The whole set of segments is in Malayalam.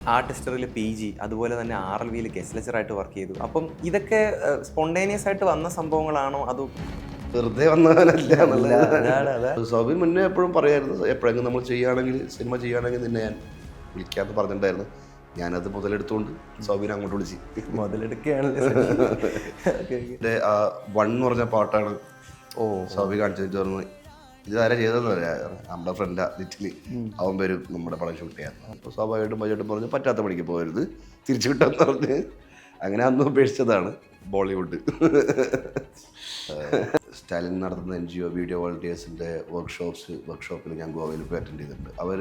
ആർട്ടിസ്റ്ററിൽ പി ജി അതുപോലെ തന്നെ ആർ എൽ വിയിൽ ഗസ്റ്റ് ലെക്ചറായിട്ട് വർക്ക് ചെയ്തു. അപ്പം ഇതൊക്കെ സ്പോണ്ടേനിയസ് ആയിട്ട് വന്ന സംഭവങ്ങളാണോ? അതോ വെറുതെ വന്നവനല്ല. സോബിൻ മുന്നേ എപ്പോഴും പറയായിരുന്നു എപ്പോഴെങ്കിലും നമ്മൾ ചെയ്യുകയാണെങ്കിൽ സിനിമ ചെയ്യുകയാണെങ്കിൽ നിന്നെ ഞാൻ വിളിക്കാമെന്ന് പറഞ്ഞിട്ടുണ്ടായിരുന്നു. ഞാനത് മുതലെടുത്തുകൊണ്ട് സൗബിൻ അങ്ങോട്ട് വിളിച്ച്. മുതലെടുക്കുകയാണല്ലേ ആ വൺ എന്ന് പറഞ്ഞ പാട്ടാണ് ഓ. സോബി കാണിച്ചു പറഞ്ഞു ഇതാരാ ചെയ്തതെന്ന് പറയാം നമ്മുടെ ഫ്രണ്ട് ലിറ്റിലി അവൻ വരും നമ്മുടെ പടം ഷൂട്ട് ചെയ്യാൻ. അപ്പോൾ സ്വാഭാവികമായിട്ടും ബജറ്റും പറഞ്ഞു പറ്റാത്ത പണിക്ക് പോകരുത്. തിരിച്ചു കിട്ടാൻ പറഞ്ഞ്. അങ്ങനെ അന്ന് ഉപേക്ഷിച്ചതാണ് ബോളിവുഡ്. സ്റ്റാലിൻ നടത്തുന്ന എൻ ജി ഒ വീഡിയോ വോളണ്ടിയേഴ്സിന്റെ വർക്ക്ഷോപ്സ് വർക്ക്ഷോപ്പിൽ ഞാൻ ഗോവയിൽ പോയി അറ്റൻഡ് ചെയ്തിട്ടുണ്ട്. അവർ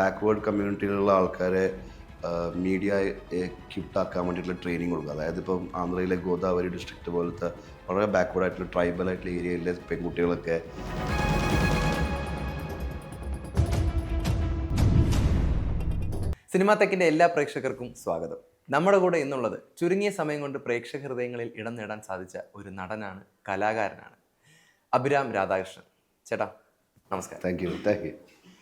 ബാക്ക്വേർഡ് കമ്മ്യൂണിറ്റിയിലുള്ള ആൾക്കാരെ മീഡിയ ആക്കാൻ വേണ്ടിയിട്ടുള്ള ട്രെയിനിങ് കൊടുക്കുക അതായത് ഇപ്പം ആന്ധ്രയിലെ ഗോദാവരി ഡിസ്ട്രിക്റ്റ് പോലത്തെ വളരെ ബാക്ക്വേർഡ് ആയിട്ടുള്ള ട്രൈബൽ ആയിട്ടുള്ള ഏരിയയിലെ പെൺകുട്ടികളൊക്കെ സിനിമാ തെക്കിന്റെ എല്ലാ പ്രേക്ഷകർക്കും സ്വാഗതം. നമ്മുടെ കൂടെ ഇന്നുള്ളത് ചുരുങ്ങിയ സമയം കൊണ്ട് പ്രേക്ഷക ഹൃദയങ്ങളിൽ ഇടം നേടാൻ സാധിച്ച ഒരു നടനാണ് കലാകാരനാണ് അഭിരാം രാധാകൃഷ്ണൻ. ചേട്ടാ നമസ്കാരം. താങ്ക് യു താങ്ക് യു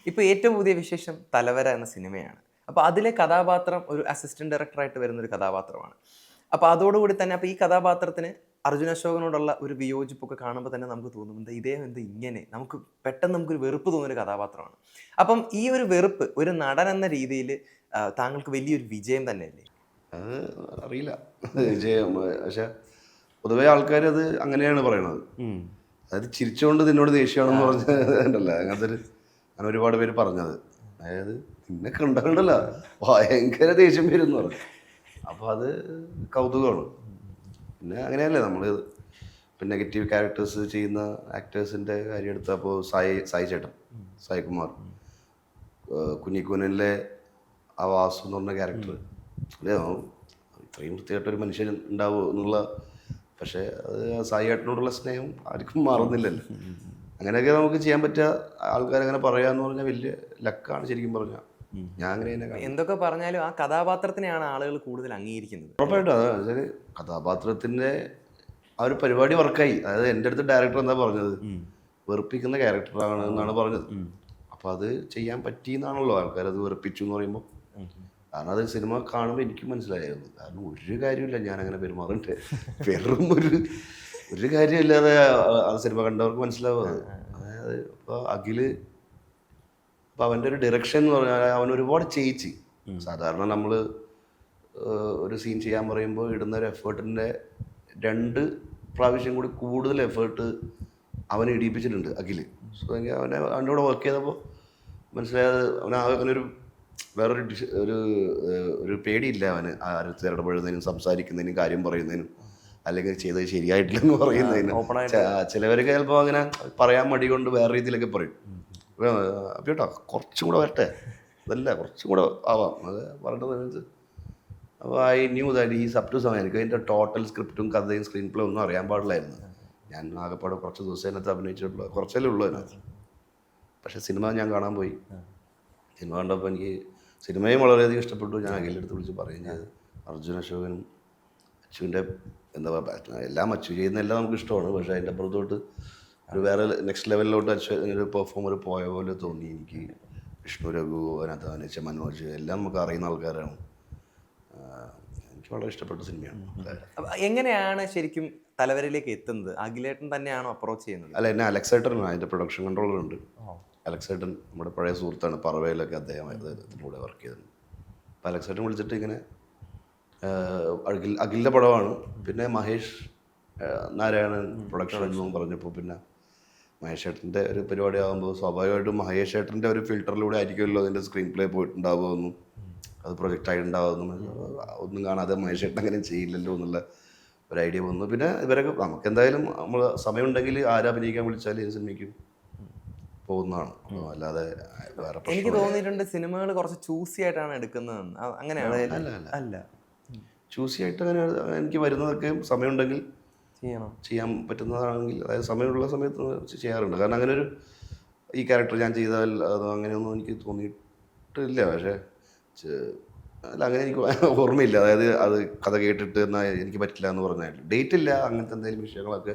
ഇപ്പോൾ ഏറ്റവും പുതിയ വിശേഷം തലവര എന്ന സിനിമയാണ്. അപ്പോൾ അതിലെ കഥാപാത്രം ഒരു അസിസ്റ്റന്റ് ഡയറക്ടറായിട്ട് വരുന്ന ഒരു കഥാപാത്രമാണ്. അപ്പോൾ അതോടുകൂടി തന്നെ അപ്പോൾ ഈ കഥാപാത്രത്തിന് അർജുന അശോകനോടുള്ള ഒരു വിയോജിപ്പൊക്കെ കാണുമ്പോൾ തന്നെ നമുക്ക് തോന്നും എന്താ ഇദ്ദേഹം എന്താ ഇങ്ങനെ? നമുക്ക് പെട്ടെന്ന് നമുക്കൊരു വെറുപ്പ് തോന്നുന്ന ഒരു കഥാപാത്രമാണ്. അപ്പം ഈ ഒരു വെറുപ്പ് ഒരു നടൻ എന്ന രീതിയിൽ താങ്കൾക്ക് വലിയൊരു വിജയം തന്നെയല്ലേ? അത് അറിയില്ല. വിജയം. പക്ഷേ പൊതുവേ ആൾക്കാർ അത് അങ്ങനെയാണ് പറയണത്. അതായത് ചിരിച്ചുകൊണ്ട് നിന്നോട് ദേഷ്യമാണെന്ന് പറഞ്ഞല്ല അങ്ങനത്തെ ഒരു അങ്ങനെ ഒരുപാട് പേര് പറഞ്ഞത്. അതായത് നിന്നെ കണ്ടല്ലോ ഭയങ്കര ദേഷ്യം വരും എന്ന് പറഞ്ഞു. അപ്പോൾ അത് കൗതുകമാണ്. പിന്നെ അങ്ങനെയല്ലേ നമ്മൾ ഇപ്പം നെഗറ്റീവ് ക്യാരക്ടേഴ്സ് ചെയ്യുന്ന ആക്ടേഴ്സിന്റെ കാര്യം എടുത്തപ്പോൾ സായി സായി ചേട്ടൻ സായി കുമാർ ഏഹ് കുഞ്ഞിക്കൂനനിലെ ആ വാസു എന്ന് പറഞ്ഞ ക്യാരക്ടർ അല്ലേ ഇത്രയും വൃത്തിയായിട്ടൊരു മനുഷ്യൻ ഉണ്ടാവുമോ എന്നുള്ള പക്ഷേ അത് ആ സായി ഏട്ടനോടുള്ള സ്നേഹം ആർക്കും മാറുന്നില്ലല്ലോ. അങ്ങനെയൊക്കെ നമുക്ക് ചെയ്യാൻ പറ്റുക ആൾക്കാരങ്ങനെ പറയാന്ന് പറഞ്ഞാൽ വലിയ ലക്കാണ് ശരിക്കും പറഞ്ഞാൽ ഞാൻ അങ്ങനെ എന്തൊക്കെ പറഞ്ഞാലും ആ കഥാപാത്രത്തിനെയാണ് ആളുകൾ കൂടുതൽ അംഗീകരിക്കുന്നത്. ഉറപ്പായിട്ടും അതാ വെച്ചാൽ കഥാപാത്രത്തിന്റെ ആ ഒരു പരിപാടി വർക്കായി. അതായത് എന്റെ അടുത്ത് ഡയറക്ടർ എന്താ പറഞ്ഞത്? വെറുപ്പിക്കുന്ന ക്യാരക്ടറാണ് എന്നാണ് പറഞ്ഞത്. അപ്പോൾ അത് ചെയ്യാൻ പറ്റിയെന്നാണല്ലോ ആൾക്കാർ അത് വെറുപ്പിച്ചു എന്ന് പറയുമ്പോൾ കാരണം അത് സിനിമ കാണുമ്പോൾ എനിക്ക് മനസ്സിലായിരുന്നു. കാരണം ഒരു കാര്യമില്ല ഞാൻ അങ്ങനെ പെരുമാറുന്നുണ്ട് വെറും ഒരു ഒരു കാര്യമില്ലാതെ ആ- സിനിമ കണ്ടവർക്ക് മനസ്സിലാവും അത്. അതായത് ഇപ്പോൾ അഖിൽ അപ്പോൾ അവന്റെ ഒരു ഡയറക്ഷൻ എന്ന് പറഞ്ഞാൽ അവൻ ഒരുപാട് ചെയ്യിച്ച്. സാധാരണ നമ്മൾ ഒരു സീൻ ചെയ്യാൻ പറയുമ്പോൾ ഇടുന്ന ഒരു എഫേർട്ടിന്റെ രണ്ട് പ്രാവശ്യം കൂടി കൂടുതൽ എഫേർട്ട് അവനെ ഇടിയിപ്പിച്ചിട്ടുണ്ട് അഖിൽ. സോ എനിക്ക് അവനെ അവന്റെ കൂടെ വർക്ക് ചെയ്തപ്പോൾ മനസ്സിലായത് അവൻ അവനൊരു വേറൊരു ഡിഷ് ഒരു ഒരു പേടിയില്ല അവന്. ആരത്ത് ഇടപെടുന്നതിനും സംസാരിക്കുന്നതിനും കാര്യം പറയുന്നതിനും അല്ലെങ്കിൽ ചെയ്തത് ശരിയായിട്ടില്ലെന്ന് പറയുന്നതിനും. ചിലവർക്ക്. ചിലവരൊക്കെ ചിലപ്പോൾ അങ്ങനെ പറയാൻ മടി കൊണ്ട് വേറെ രീതിയിലൊക്കെ പറയും. അപ്പിയോട്ടാ കുറച്ചും കൂടെ വരട്ടെ. അതല്ല കുറച്ചും കൂടെ ആവാം. അത് പറഞ്ഞത് അപ്പോൾ ഐ ന്യൂ ദാറ്റ് ഈ സബ് ടു സമയം എനിക്ക് അതിന്റെ ടോട്ടൽ സ്ക്രിപ്റ്റും കഥയും സ്ക്രീൻ പ്ലേ ഒന്നും അറിയാൻ പാടില്ലായിരുന്നു. ഞാൻ ആകെപ്പാടെ കുറച്ച് ദിവസം അതിനകത്ത് അഭിനയിച്ചിട്ടുള്ളൂ. കുറച്ചല്ലേ ഉള്ളൂ അതിനകത്ത്. പക്ഷേ സിനിമ ഞാൻ കാണാൻ പോയി. സിനിമ കണ്ടപ്പോൾ എനിക്ക് സിനിമയും വളരെയധികം ഇഷ്ടപ്പെട്ടു. ഞാൻ അഖിലെടുത്ത് വിളിച്ച് പറയും ചെയ്ത്. അർജുൻ അശോകനും അച്ചുവിന്റെ എന്താ പറയുക എല്ലാം അച്ചു ചെയ്യുന്ന എല്ലാം നമുക്ക് ഇഷ്ടമാണ്. പക്ഷേ അതിന്റെ അപ്പുറത്തോട്ട് ഒരു വേറെ നെക്സ്റ്റ് ലെവലിലോട്ട് അച്ചു ഒരു പെർഫോമർ പോയ പോലെ തോന്നി എനിക്ക്. വിഷ്ണു രഘു അതിനകത്ത് അനച്ച മനോജ് എല്ലാം നമുക്ക് അറിയുന്ന ആൾക്കാരാണ്. എനിക്ക് വളരെ ഇഷ്ടപ്പെട്ട സിനിമയാണ്. എങ്ങനെയാണ് ശരിക്കും തലവരയിലേക്ക് എത്തുന്നത്? അഖിലേട്ടൻ തന്നെയാണോ അപ്രോച്ച് ചെയ്യുന്നത്? അല്ല എന്നെ അലക്സേട്ടനാണ് അതിന്റെ പ്രൊഡക്ഷൻ കൺട്രോളർ ഉണ്ട്. അലക്സേട്ടൻ നമ്മുടെ പഴയ സുഹൃത്താണ് പറവയിലൊക്കെ അദ്ദേഹം അദ്ദേഹത്തിന്റെ കൂടെ വർക്ക് ചെയ്തിട്ടുണ്ട് അപ്പോൾ അലക്സേട്ടൻ വിളിച്ചിട്ട് ഇങ്ങനെ അഖിൽ അഖിലിന്റെ പടമാണ്. പിന്നെ മഹേഷ് നാരായണൻ പ്രൊഡക്ഷൻ എന്നും പറഞ്ഞപ്പോൾ പിന്നെ മഹേഷ് ഏട്ടന്റെ ഒരു പരിപാടി ആകുമ്പോൾ സ്വാഭാവികമായിട്ടും മഹേഷ് ഏട്ടന്റെ ഒരു ഫിൽറ്ററിലൂടെ ആയിരിക്കുമല്ലോ അതിന്റെ സ്ക്രീൻ പ്ലേ പോയിട്ടുണ്ടാവുമെന്നും അത് പ്രൊജക്റ്റ് ആയിട്ടുണ്ടാവുമെന്നും ഒന്നും കാണാതെ മഹേഷ് ഏട്ടൻ അങ്ങനെ ചെയ്യില്ലല്ലോ എന്നുള്ള ഒരു ഐഡിയ വന്നു. പിന്നെ ഇവരൊക്കെ നമുക്ക് എന്തായാലും നമ്മൾ സമയമുണ്ടെങ്കിൽ ആരെ അഭിനയിക്കാൻ വിളിച്ചാൽ ഏത് സിനിമയ്ക്കും പോകുന്നതാണ്. അല്ലാതെ എനിക്ക് തോന്നിയിട്ടുണ്ട് സിനിമകൾ കുറച്ച് ചൂസി ആയിട്ടാണ് എടുക്കുന്നതെന്ന്. അ- അങ്ങനെയാണ്. അല്ല അല്ല ആയിട്ട് അങ്ങനെ എനിക്ക് വരുന്നതൊക്കെ സമയമുണ്ടെങ്കിൽ ചെയ്യണം. ചെയ്യാൻ പറ്റുന്നതാണെങ്കിൽ അതായത് സമയമുള്ള സമയത്ത് ചെയ്യാറുണ്ട്. കാരണം അങ്ങനെ ഒരു ഈ ക്യാരക്ടർ ഞാൻ ചെയ്താൽ അത് അങ്ങനെയൊന്നും എനിക്ക് തോന്നിയിട്ടില്ല. പക്ഷേ അല്ല അങ്ങനെ എനിക്ക് ഓർമ്മയില്ല. അതായത് അത് കഥ കേട്ടിട്ട് എന്നാൽ എനിക്ക് പറ്റില്ല എന്ന് പറഞ്ഞാൽ. ഡേറ്റ് ഇല്ല അങ്ങനത്തെ എന്തെങ്കിലും വിഷയങ്ങളൊക്കെ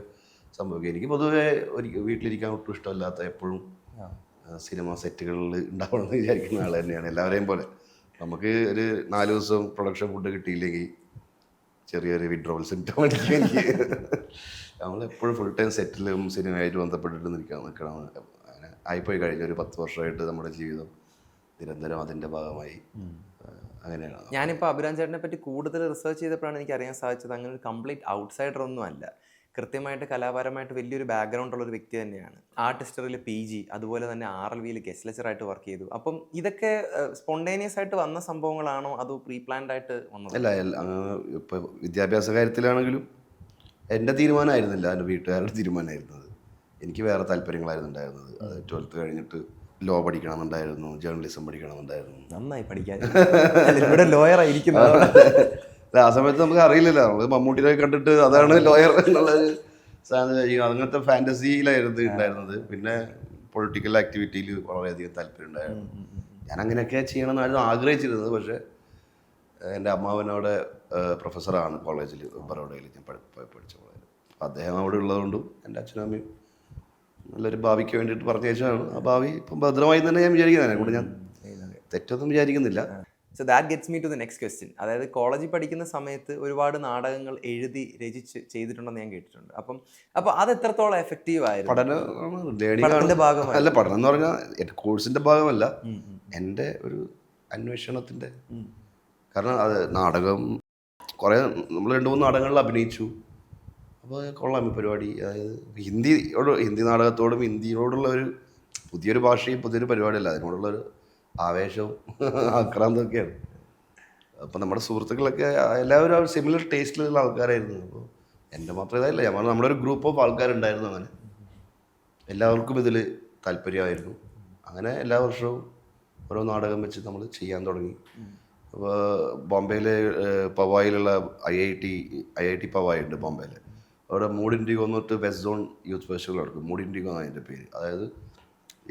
സംഭവിക്കുക എനിക്ക് പൊതുവേ ഒരു വീട്ടിലിരിക്കാൻ ഒട്ടും ഇഷ്ടമല്ലാത്ത എപ്പോഴും സിനിമ സെറ്റുകളിൽ ഉണ്ടാവണമെന്ന് വിചാരിക്കുന്ന ആൾ തന്നെയാണ്. എല്ലാവരെയും പോലെ. നമുക്ക് ഒരു നാല് ദിവസം പ്രൊഡക്ഷൻ ഫുഡ് കിട്ടിയില്ലെങ്കിൽ ചെറിയൊരു വിഡ്രോവൽ സിംറ്റം അടിക്കും എനിക്ക്. നമ്മൾ എപ്പോഴും ഫുൾ ടൈം സെറ്റിലും സിനിമയായിട്ട് ബന്ധപ്പെട്ടിട്ട് നിൽക്കണം നിൽക്കണം. അങ്ങനെ ആയിപ്പോയി കഴിഞ്ഞ ഒരു പത്ത് വർഷമായിട്ട് നമ്മുടെ ജീവിതം നിരന്തരം അതിന്റെ ഭാഗമായി. അങ്ങനെയാണ്. ഞാനിപ്പോൾ അഭിരാം ചേട്ടനെ പറ്റി കൂടുതൽ റിസർച്ച് ചെയ്തപ്പോഴാണ് എനിക്ക് അറിയാൻ സാധിച്ചത് അങ്ങനെ ഒരു കംപ്ലീറ്റ് ഔട്ട്സൈഡർ ഒന്നും അല്ല. കൃത്യമായിട്ട് കലാപരമായിട്ട് വലിയൊരു ബാക്ക്ഗ്രൗണ്ട് ഉള്ള ഒരു വ്യക്തി തന്നെയാണ്. ആർട്ട് ഹിസ്റ്ററിയിൽ പി ജി അതുപോലെ തന്നെ ആർ എൽ വിയിൽ ഗസ്റ്റ് ലെക്ചറായിട്ട് വർക്ക് ചെയ്തു. അപ്പം ഇതൊക്കെ സ്പോണ്ടേനിയസ് ആയിട്ട് വന്ന സംഭവങ്ങളാണോ? അതോ പ്രീ പ്ലാൻഡ് ആയിട്ട് വന്നത്? അല്ല ഇപ്പോൾ വിദ്യാഭ്യാസ കാര്യത്തിലാണെങ്കിലും എന്റെ തീരുമാനമായിരുന്നില്ല. എന്റെ വീട്ടുകാരുടെ തീരുമാനമായിരുന്നത്. എനിക്ക് വേറെ താല്പര്യങ്ങളായിരുന്നു ഉണ്ടായിരുന്നത് അത് ട്വൽത്ത് കഴിഞ്ഞിട്ട് ലോ പഠിക്കണമെന്നുണ്ടായിരുന്നു ജേർണലിസം പഠിക്കണമെന്നുണ്ടായിരുന്നു. നന്നായി പഠിക്കാൻ. ഇവിടെ ലോയർ ആയിരിക്കുന്നത് അല്ല, ആ സമയത്ത് നമുക്ക് അറിയില്ലല്ലോ. നമ്മൾ മമ്മൂട്ടിനെ കണ്ടിട്ട് അതാണ് ലോയർ എന്നുള്ള സാധനം. അങ്ങനത്തെ ഫാന്റസിയിലായിരുന്നു ഉണ്ടായിരുന്നത്. പിന്നെ പൊളിറ്റിക്കൽ ആക്ടിവിറ്റിയിൽ വളരെയധികം താല്പര്യം ഉണ്ടായിരുന്നു. ഞാൻ അങ്ങനെയൊക്കെ ചെയ്യണമെന്നായിരുന്നു ആഗ്രഹിച്ചിരുന്നത്. പക്ഷേ എന്റെ അമ്മാവനവിടെ പ്രൊഫസറാണ് കോളേജിൽ ബറോഡയിൽ ഞാൻ പഠി പോയി പഠിച്ച കോളേജിൽ അപ്പോൾ അദ്ദേഹം അവിടെ ഉള്ളതുകൊണ്ടും എന്റെ അച്ഛനും അമ്മയും നല്ലൊരു ഭാവിക്ക് വേണ്ടിയിട്ട് പറഞ്ഞയച്ചതാണ്. ആ ഭാവി ഇപ്പം ഭദ്രമായി തന്നെ ഞാൻ വിചാരിക്കുന്നതിനെ കൂടെ ഞാൻ തെറ്റൊന്നും വിചാരിക്കുന്നില്ല. So that gets me to the next question അതായത് കോളേജിൽ പഠിക്കുന്ന സമയത്ത് ഒരുപാട് നാടകങ്ങൾ എഴുതി രചിച്ച് ചെയ്തിട്ടുണ്ടെന്ന് ഞാൻ കേട്ടിട്ടുണ്ട്. അപ്പം അപ്പോൾ അത് എത്രത്തോളം എഫക്റ്റീവ് ആയിരുന്നു? പഠനം പഠനത്തിന്റെ. അല്ല പഠനം എന്ന് പറഞ്ഞാൽ എന്റെ കോഴ്സിന്റെ ഭാഗമല്ല. എന്റെ ഒരു അന്വേഷണത്തിന്റെ കാരണം അത് നാടകം കുറേ നമ്മൾ രണ്ട് മൂന്ന് നാടകങ്ങളിൽ അഭിനയിച്ചു. അപ്പോൾ കൊള്ളാം ഈ പരിപാടി. അതായത് ഹിന്ദിയോട് ഹിന്ദി നാടകത്തോടും ഹിന്ദിയോടുള്ള ഒരു പുതിയൊരു ഭാഷയും പുതിയൊരു പരിപാടിയല്ല. അതിനോടുള്ള ഒരു ആവേശവും ആക്രാന്തമൊക്കെയാണ്. അപ്പം നമ്മുടെ സുഹൃത്തുക്കളൊക്കെ എല്ലാവരും ആ സിമിലർ ടേസ്റ്റിലുള്ള ആൾക്കാരായിരുന്നു. അപ്പോൾ എന്റെ മാത്രം ഇതായില്ല. പറഞ്ഞു, നമ്മുടെ ഒരു ഗ്രൂപ്പ് ഓഫ് ആൾക്കാരുണ്ടായിരുന്നു അങ്ങനെ. എല്ലാവർക്കും ഇതിൽ താല്പര്യമായിരുന്നു. അങ്ങനെ എല്ലാ വർഷവും ഓരോ നാടകം വെച്ച് നമ്മൾ ചെയ്യാൻ തുടങ്ങി. അപ്പോൾ ബോംബെയിലെ പവായിലുള്ള I I T I I T Powai ഉണ്ട് ബോംബെയിൽ അവിടെ മൂഡിൻഡിഗോ എന്ന് പറഞ്ഞിട്ട് വെസ്റ്റ് സോൺ യൂത്ത് ഫെസ്റ്റിവൽ നടക്കും. മൂഡിൻഡിഗോ അതിന്റെ പേര്. അതായത്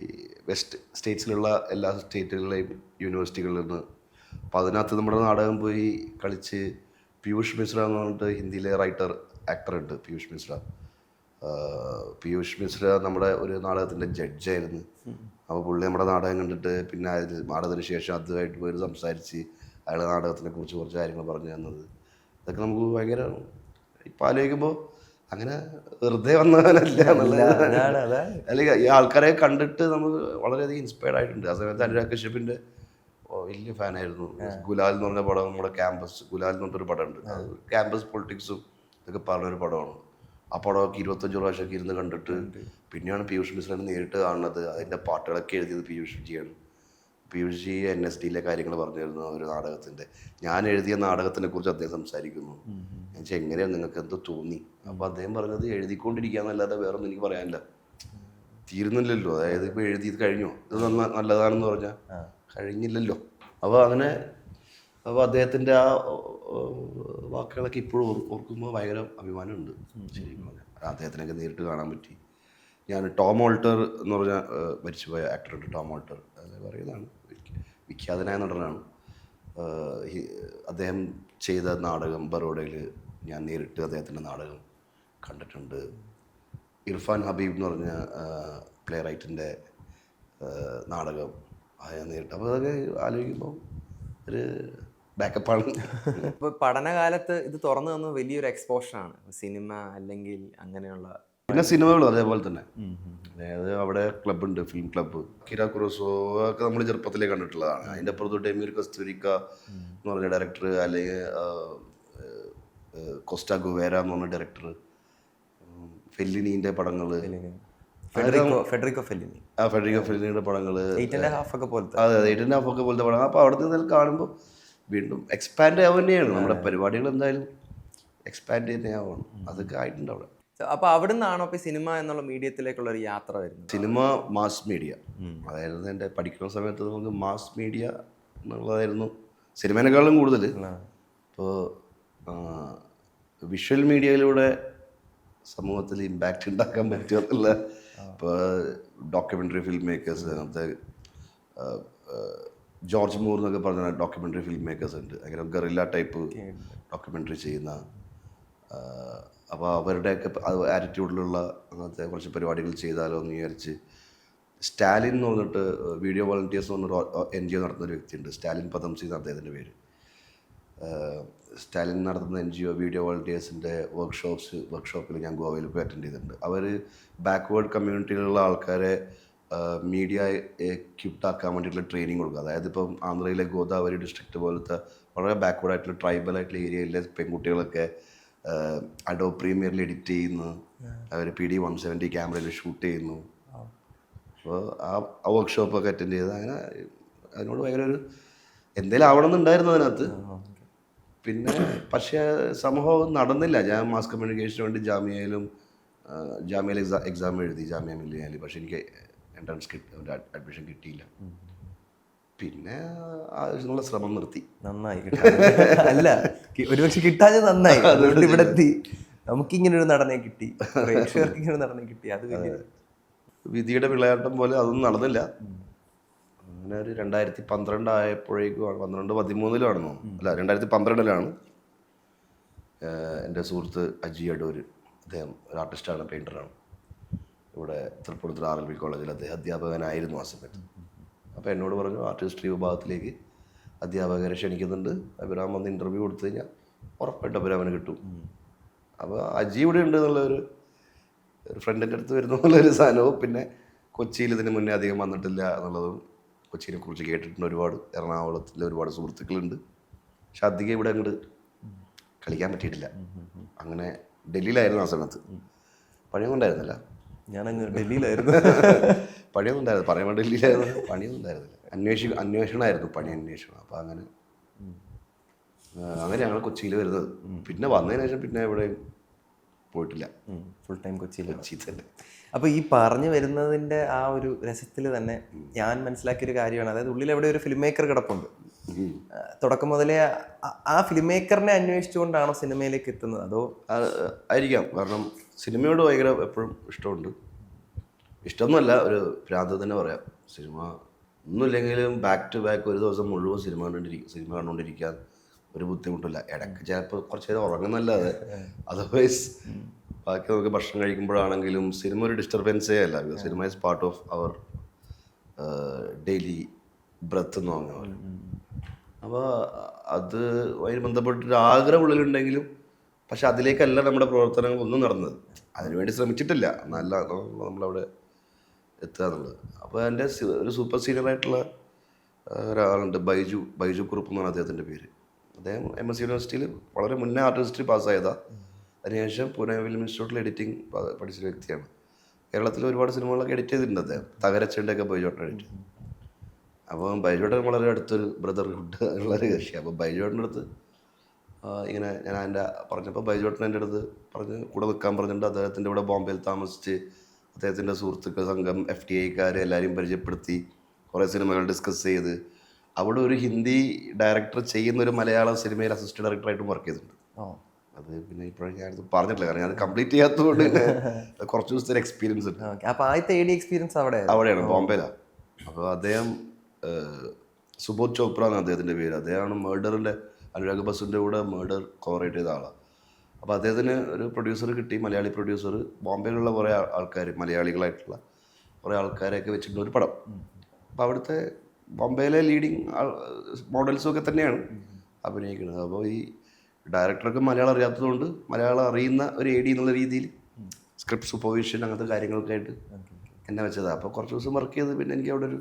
ഈ വെസ്റ്റ് സ്റ്റേറ്റ്സിലുള്ള എല്ലാ സ്റ്റേറ്റുകളിലെയും യൂണിവേഴ്സിറ്റികളിൽ നിന്ന്. അപ്പോൾ അതിനകത്ത് നമ്മുടെ നാടകം പോയി കളിച്ച് പീയൂഷ് മിശ്ര എന്ന് പറഞ്ഞിട്ട് ഹിന്ദിയിലെ റൈറ്റർ ആക്ടർ ഉണ്ട് പീയൂഷ് മിശ്ര. പീയൂഷ് മിശ്ര നമ്മുടെ ഒരു നാടകത്തിന്റെ ജഡ്ജായിരുന്നു അപ്പോൾ പുള്ളി നമ്മുടെ നാടകം കണ്ടിട്ട് പിന്നെ അതിൽ നാടകത്തിന് ശേഷം അതുമായിട്ട് പോയി സംസാരിച്ച് അയാളുടെ നാടകത്തിനെ കുറിച്ച് കുറച്ച് കാര്യങ്ങൾ പറഞ്ഞു തന്നത്. ഇതൊക്കെ നമുക്ക് ഭയങ്കര ഇപ്പം ആലോചിക്കുമ്പോൾ അങ്ങനെ വെറുതെ വന്നവനല്ല അല്ലെങ്കിൽ ഈ ആൾക്കാരെ കണ്ടിട്ട് നമ്മൾ വളരെയധികം ഇൻസ്പയർഡ് ആയിട്ടുണ്ട്. ആ സമയത്ത് അനുരാഗ് കശ്യപിന്റെ വലിയ ഫാനായിരുന്നു ഗുലാൽ എന്ന് പറഞ്ഞ പടം നമ്മുടെ ക്യാമ്പസ് ഗുലാൽ എന്ന് പറഞ്ഞൊരു പടമുണ്ട്. ക്യാമ്പസ് പൊളിറ്റിക്സും ഇതൊക്കെ പറഞ്ഞൊരു പടമാണ്. ആ പടമൊക്കെ ഇരുപത്തഞ്ച് പ്രാവശ്യമൊക്കെ ഇരുന്ന് കണ്ടിട്ട് പിന്നെയാണ് പീയൂഷ് മിശ്രനെ നേരിട്ട് കാണുന്നത്. അതിന്റെ പാട്ടുകളൊക്കെ എഴുതിയത് പീയൂഷ് ജിയാണ് പീയൂഷ് ജി എൻ എസ് ഡിയിലെ കാര്യങ്ങൾ പറഞ്ഞിരുന്നു ഒരു നാടകത്തിന്റെ. ഞാൻ എഴുതിയ നാടകത്തിനെ കുറിച്ച് അദ്ദേഹം സംസാരിക്കുന്നു. ഞാൻ വെച്ചാൽ എങ്ങനെയാണ് നിങ്ങൾക്ക് എന്തോ തോന്നി? അപ്പോൾ അദ്ദേഹം പറഞ്ഞത് എഴുതിക്കൊണ്ടിരിക്കുക എന്നല്ലാതെ വേറെ ഒന്നും എനിക്ക് പറയാനില്ല. തീരുന്നില്ലല്ലോ. അതായത് ഇപ്പോൾ എഴുതിയത് കഴിഞ്ഞോ. ഇത് നന്ന നല്ലതാണെന്ന് പറഞ്ഞാൽ കഴിഞ്ഞില്ലല്ലോ. അപ്പോൾ അങ്ങനെ അപ്പോൾ അദ്ദേഹത്തിന്റെ ആ വാക്കുകളൊക്കെ ഇപ്പോഴും ഓർക്കുമ്പോൾ ഭയങ്കര അഭിമാനമുണ്ട്. ശരിക്കും പറഞ്ഞാൽ അദ്ദേഹത്തിനൊക്കെ നേരിട്ട് കാണാൻ പറ്റി. ഞാൻ ടോം ഓൾട്ടർ എന്ന് പറഞ്ഞ മരിച്ചുപോയ ആക്ടറുണ്ട് ടോം ഓൾട്ടർ. അത് പറയുന്നതാണ്. വിഖ്യാതനായ നടനാണ് അദ്ദേഹം ചെയ്ത നാടകം ബറോഡയിൽ ഞാൻ നേരിട്ട് അദ്ദേഹത്തിന്റെ നാടകം കണ്ടിട്ടുണ്ട്. ഇർഫാൻ ഹബീബ് എന്ന് പറഞ്ഞ പ്ലേ റൈറ്റിന്റെ നാടകം ഞാൻ നേരിട്ട് അപ്പോൾ അതൊക്കെ ആലോചിക്കുമ്പോൾ ഒരു ബാക്കപ്പാണ് ഇപ്പോൾ പഠനകാലത്ത് ഇത് തുറന്നു തന്നത് വലിയൊരു എക്സ്പോഷറാണ് സിനിമ അല്ലെങ്കിൽ അങ്ങനെയുള്ള പിന്നെ സിനിമകളും അതേപോലെ തന്നെ. അതായത് അവിടെ ക്ലബ്ബുണ്ട് ഫിലിം ക്ലബ്ബ് കിര കുറസോ ഒക്കെ നമ്മൾ ചെറുപ്പത്തിലേ കണ്ടിട്ടുള്ളതാണ്. അതിന്റെ അപ്പുറത്ത് എമീർ കസ്തൂരിക്ക എന്ന് പറഞ്ഞ ഡയറക്ടർ അല്ലെങ്കിൽ കൊസ്റ്റ ഗുവേര എന്ന് പറഞ്ഞ ഡയറക്ടർ ഫെല്ലിനീന്റെ പടങ്ങൾ ഫെഡറിക്കോ ഫെല്ലിനി. ആ ഫെഡറിക്കോ ഫെല്ലിനിയുടെ പടങ്ങൾ എയ്റ്റ് ആൻഡ് ഹാഫ് ഒക്കെ പോലത്തെ. അതെ അതെ എയ്റ്റ് ആൻഡ് ഹാഫ് ഒക്കെ പോലത്തെ പടങ്ങൾ അപ്പോൾ അവിടുത്തെ ഇതിൽ കാണുമ്പോൾ വീണ്ടും എക്സ്പാൻഡ് ആവുക തന്നെയാണ് നമ്മുടെ പരിപാടികൾ എന്തായാലും എക്സ്പാൻഡ് തന്നെ ആവണം അതൊക്കെ ആയിട്ടുണ്ട് അവിടെ. അപ്പൊ നിന്നാണോ ഇപ്പൊ സിനിമ എന്നുള്ള മീഡിയത്തിലേക്കുള്ള ഒരു യാത്ര വരുന്നത്? സിനിമ മാസ് മീഡിയ. അതായിരുന്നു എന്റെ പഠിക്കുന്ന സമയത്ത് നമുക്ക് മാസ് മീഡിയ എന്നുള്ളതായിരുന്നു സിനിമേനേക്കാളും കൂടുതൽ. ഇപ്പോൾ വിഷ്വൽ മീഡിയയിലൂടെ സമൂഹത്തിൽ ഇമ്പാക്റ്റ് ഉണ്ടാക്കാൻ പറ്റുമെന്നുള്ള ഇപ്പോൾ ഡോക്യുമെന്ററി ഫിലിം മേക്കേഴ്സ് അങ്ങനത്തെ ജോർജ് മൂർ എന്നൊക്കെ പറഞ്ഞ ഡോക്യുമെന്ററി ഫിലിം മേക്കേഴ്സ് ഉണ്ട് അങ്ങനെ ഗറില്ല ടൈപ്പ് ഡോക്യുമെന്ററി ചെയ്യുന്ന അപ്പോൾ അവരുടെയൊക്കെ ആറ്റിറ്റ്യൂഡിലുള്ള അങ്ങനത്തെ കുറച്ച് പരിപാടികൾ ചെയ്താലോ എന്ന് വിചാരിച്ച് സ്റ്റാലിൻ എന്ന് പറഞ്ഞിട്ട് വീഡിയോ വോളണ്ടിയേഴ്സ് എന്ന് പറഞ്ഞൊരു എൻ ജി ഒ നടത്തുന്ന ഒരു വ്യക്തിയുണ്ട്. സ്റ്റാലിൻ പദംസി എന്ന് അദ്ദേഹത്തിന്റെ പേര് സ്റ്റാലിൻ നടത്തുന്ന എൻ ജി ഒ വീഡിയോ വോളണ്ടിയേഴ്സിന്റെ വർക്ക്ഷോപ്സ് വർക്ക്ഷോപ്പിൽ ഞാൻ ഗോവയിൽ പോയി അറ്റൻഡ് ചെയ്തിട്ടുണ്ട്. അവർ ബാക്ക്വേർഡ് കമ്മ്യൂണിറ്റിയിലുള്ള ആൾക്കാരെ മീഡിയ എക്യുപ്ഡ് ആക്കാൻ വേണ്ടിയിട്ടുള്ള ട്രെയിനിങ് കൊടുക്കുക. അതായത് ഇപ്പം ആന്ധ്രയിലെ ഗോദാവരി ഡിസ്ട്രിക്റ്റ് പോലത്തെ വളരെ ബാക്ക്വേർഡ് ആയിട്ടുള്ള ട്രൈബൽ ആയിട്ടുള്ള ഏരിയയിലെ പെൺകുട്ടികളൊക്കെ അഡോ പ്രീമിയറിൽ എഡിറ്റ് ചെയ്യുന്നു. അവർ പി ഡി വൺ സെവന്റി ക്യാമറയിൽ ഷൂട്ട് ചെയ്യുന്നു. അപ്പോൾ ആ ആ വർക്ക്ഷോപ്പൊക്കെ അറ്റൻഡ് ചെയ്ത് അങ്ങനെ അതിനോട് ഭയങ്കര ഒരു എന്തേലും ആവണമെന്നുണ്ടായിരുന്നു അതിനകത്ത്. പിന്നെ പക്ഷേ സംഭവം നടന്നില്ല. ഞാൻ മാസ് കമ്മ്യൂണിക്കേഷന് വേണ്ടി ജാമ്യയിലും ജാമ്യയിൽ എക്സാം എക്സാം എഴുതി ജാമ്യ മില്ലിയാൽ പക്ഷേ എനിക്ക് എൻട്രൻസ് കിട്ടി അഡ്മിഷൻ കിട്ടിയില്ല. പിന്നെ ആവശ്യമുള്ള ശ്രമം നിർത്തി. നന്നായി അല്ല ഒരു ഒരുപക്ഷെ കിട്ടാതെ നന്നായി. അതുകൊണ്ട് ഇവിടെ എത്തി നമുക്കിങ്ങനെ ഒരു നടനെ കിട്ടി. പ്രേക്ഷകർക്ക് ഇങ്ങനെ നടനെ കിട്ടി. അത് വിധിയുടെ വിളയാട്ടം പോലെ അതൊന്നും നടന്നില്ല. അങ്ങനെ ഒരു രണ്ടായിരത്തി പന്ത്രണ്ട് ആയപ്പോഴേക്കും പന്ത്രണ്ട് പതിമൂന്നിലാണെന്ന് അല്ല രണ്ടായിരത്തി പന്ത്രണ്ടിലാണ് എന്റെ സുഹൃത്ത് അജി അടൂർ അദ്ദേഹം ഒരു ആർട്ടിസ്റ്റാണ് പെയിന്ററാണ് ഇവിടെ തൃപ്പൂണിത്തുറ ആർ എൽ ബി കോളേജിൽ അദ്ദേഹം അധ്യാപകനായിരുന്നു ആ സമയത്ത്. അപ്പോൾ എന്നോട് പറഞ്ഞു ആർട്ടിസ്ട്രി വിഭാഗത്തിലേക്ക് അധ്യാപകരെ ക്ഷണിക്കുന്നുണ്ട്. അഭിരാം വന്ന് ഇന്റർവ്യൂ കൊടുത്തു കഴിഞ്ഞാൽ ഉറപ്പായിട്ട് അഭിരാമന് കിട്ടും. അപ്പോൾ അജി ഇവിടെ ഉണ്ട് എന്നുള്ളൊരു ഒരു ഫ്രണ്ടിന്റെ അടുത്ത് വരുന്ന പോലൊരു സാധനവും പിന്നെ കൊച്ചിയിൽ ഇതിന് മുന്നേ അധികം വന്നിട്ടില്ല എന്നുള്ളതും കൊച്ചിനെ കുറിച്ച് കേട്ടിട്ടുണ്ട് ഒരുപാട്. എറണാകുളത്തിലെ ഒരുപാട് സുഹൃത്തുക്കളുണ്ട്. പക്ഷെ അധികം ഇവിടെ അങ്ങോട്ട് കളിക്കാൻ പറ്റിയിട്ടില്ല. അങ്ങനെ ഡൽഹിയിലായിരുന്നു ആ സമയത്ത്. പഴയ കൊണ്ടായിരുന്നല്ല ഞാനങ്ങ് ഡൽഹിയിലായിരുന്നു. പണിയൊന്നും ഉണ്ടായിരുന്നു പറയാൻ വേണ്ടി പണിയൊന്നും ഉണ്ടായിരുന്നില്ല. അന്വേഷി അന്വേഷണമായിരുന്നു പണി അന്വേഷണം. അപ്പോൾ അങ്ങനെ അങ്ങനെ ഞങ്ങൾ കൊച്ചിയിൽ വരുന്നത്. പിന്നെ വന്നതിന് ശേഷം പിന്നെ എവിടെയും പോയിട്ടില്ല. ഫുൾ ടൈം കൊച്ചിയിൽ കൊച്ചി തന്നെ. അപ്പോൾ ഈ പറഞ്ഞു വരുന്നതിന്റെ ആ ഒരു രസത്തിൽ തന്നെ ഞാൻ മനസ്സിലാക്കിയൊരു കാര്യമാണ്. അതായത് ഉള്ളിൽ എവിടെ ഒരു ഫിലിം മേക്കർ കിടപ്പുണ്ട് തുടക്കം മുതലേ ആ- ഫിലിം മേക്കറിനെ അന്വേഷിച്ചുകൊണ്ടാണോ സിനിമയിലേക്ക് എത്തുന്നത്? അതോ ആയിരിക്കാം. കാരണം സിനിമയോട് ഭയങ്കര എപ്പോഴും ഇഷ്ടമുണ്ട്. ഇഷ്ടമൊന്നുമല്ല ഒരു ഭ്രാന്ത് തന്നെ പറയാം. സിനിമ ഒന്നുമില്ലെങ്കിലും ബാക്ക് ടു ബാക്ക് ഒരു ദിവസം മുഴുവൻ സിനിമ കണ്ടുകൊണ്ടിരിക്കും സിനിമ കണ്ടുകൊണ്ടിരിക്കാൻ ഒരു ബുദ്ധിമുട്ടില്ല. ഇടയ്ക്ക് ചിലപ്പോൾ കുറച്ച് നേരം ഉറങ്ങുന്നല്ലാതെ അതർവൈസ് ബാക്കി നമുക്ക് ഭക്ഷണം കഴിക്കുമ്പോഴാണെങ്കിലും സിനിമ ഒരു ഡിസ്റ്റർബൻസേ അല്ല. Cinema is part of our daily breath എന്ന് പറഞ്ഞ പോലെ. അപ്പോൾ അത് അതിന് ബന്ധപ്പെട്ടൊരു ആഗ്രഹം ഉള്ളിലുണ്ടെങ്കിലും പക്ഷെ അതിലേക്കല്ല നമ്മുടെ പ്രവർത്തനങ്ങൾ ഒന്നും നടന്നത്. അതിനുവേണ്ടി ശ്രമിച്ചിട്ടില്ല. നല്ല നമ്മളവിടെ എത്തുക എന്നുള്ളത് അപ്പോൾ എന്റെ ഒരു സൂപ്പർ സീനിയർ ആയിട്ടുള്ള ഒരാളുണ്ട് ബൈജു ബൈജു കുറുപ്പ് എന്നാണ് അദ്ദേഹത്തിന്റെ പേര്. അദ്ദേഹം എം എസ് യൂണിവേഴ്സിറ്റിയിൽ വളരെ മുന്നേ ആർട്ട് ഹിസ്റ്ററി പാസ്സായതാണ് അതിനുശേഷം പൂനെ ഫിലിം ഇൻസ്റ്റിറ്റ്യൂട്ടിൽ എഡിറ്റിംഗ് പഠിച്ച വ്യക്തിയാണ്. കേരളത്തിൽ ഒരുപാട് സിനിമകളൊക്കെ എഡിറ്റ് ചെയ്തിട്ടുണ്ട് അദ്ദേഹം. തകരച്ചണ്ടൊക്കെ ബൈജോട്ടൻ എഡിറ്റ് അപ്പോൾ അപ്പം ബൈജോട്ടൻ വളരെ അടുത്തൊരു ബ്രദർഹുഡ് ഉള്ള ഒരു കക്ഷി അപ്പോൾ ബൈജോട്ടന്റെ അടുത്ത് ഇങ്ങനെ ഞാൻ എന്റെ പറഞ്ഞപ്പോൾ ബൈജോട്ടൻ എന്റെ അടുത്ത് പറഞ്ഞ് കൂടെ നിൽക്കാൻ പറഞ്ഞിട്ടുണ്ട്. അദ്ദേഹത്തിന്റെ ഇവിടെ ബോംബെയിൽ താമസിച്ച് അദ്ദേഹത്തിന്റെ സുഹൃത്തുക്കൾ സംഘം എഫ് ടി ഐക്കാർ എല്ലാവരെയും പരിചയപ്പെടുത്തി കുറേ സിനിമകൾ ഡിസ്കസ് ചെയ്ത്. അവിടെ ഒരു ഹിന്ദി ഡയറക്ടർ ചെയ്യുന്ന ഒരു മലയാള സിനിമയിൽ അസിസ്റ്റന്റ് ഡയറക്ടറായിട്ടും വർക്ക് ചെയ്തിട്ടുണ്ട്. അത് പിന്നെ ഇപ്പോഴും ഞാനത് പറഞ്ഞിട്ടില്ല. കാരണം ഞാൻ കംപ്ലീറ്റ് ചെയ്യാത്തതുകൊണ്ട് കുറച്ച് ദിവസത്തെ എക്സ്പീരിയൻസ് ഉണ്ട്. അപ്പോൾ അപ്പൊ ആദ്യത്തെ എ ഡി എക്സ്പീരിയൻസ് അവിടെ? അവിടെയാണ് ബോംബെയിലാണ് അപ്പോൾ അദ്ദേഹം സുബോധ് ചോപ്ര എന്നാണ് അദ്ദേഹത്തിന്റെ പേര്. അദ്ദേഹമാണ് മേർഡറിന്റെ അനുരാഗ് ബസുന്റെ കൂടെ മേർഡർ കോറേറ്റ് ചെയ്ത ആളാണ് അപ്പോൾ അദ്ദേഹത്തിന് ഒരു പ്രൊഡ്യൂസർ കിട്ടി മലയാളി പ്രൊഡ്യൂസർ ബോംബെയിലുള്ള കുറേ ആൾക്കാർ മലയാളികളായിട്ടുള്ള കുറേ ആൾക്കാരെയൊക്കെ വെച്ചിട്ടുള്ള ഒരു പടം. അപ്പോൾ അവിടുത്തെ ബോംബെയിലെ ലീഡിങ് മോഡൽസും ഒക്കെ തന്നെയാണ് അഭിനയിക്കുന്നത്. അപ്പോൾ ഈ ഡയറക്ടർക്ക് മലയാളം അറിയാത്തതുകൊണ്ട് മലയാളം അറിയുന്ന ഒരു എ ഡി എന്നുള്ള രീതിയിൽ സ്ക്രിപ്റ്റ് സൂപ്പർവിഷൻ അങ്ങനത്തെ കാര്യങ്ങളൊക്കെ ആയിട്ട് എന്നെ വെച്ചതാണ് അപ്പോൾ കുറച്ച് ദിവസം വർക്ക് ചെയ്ത് പിന്നെ എനിക്ക് അവിടെ ഒരു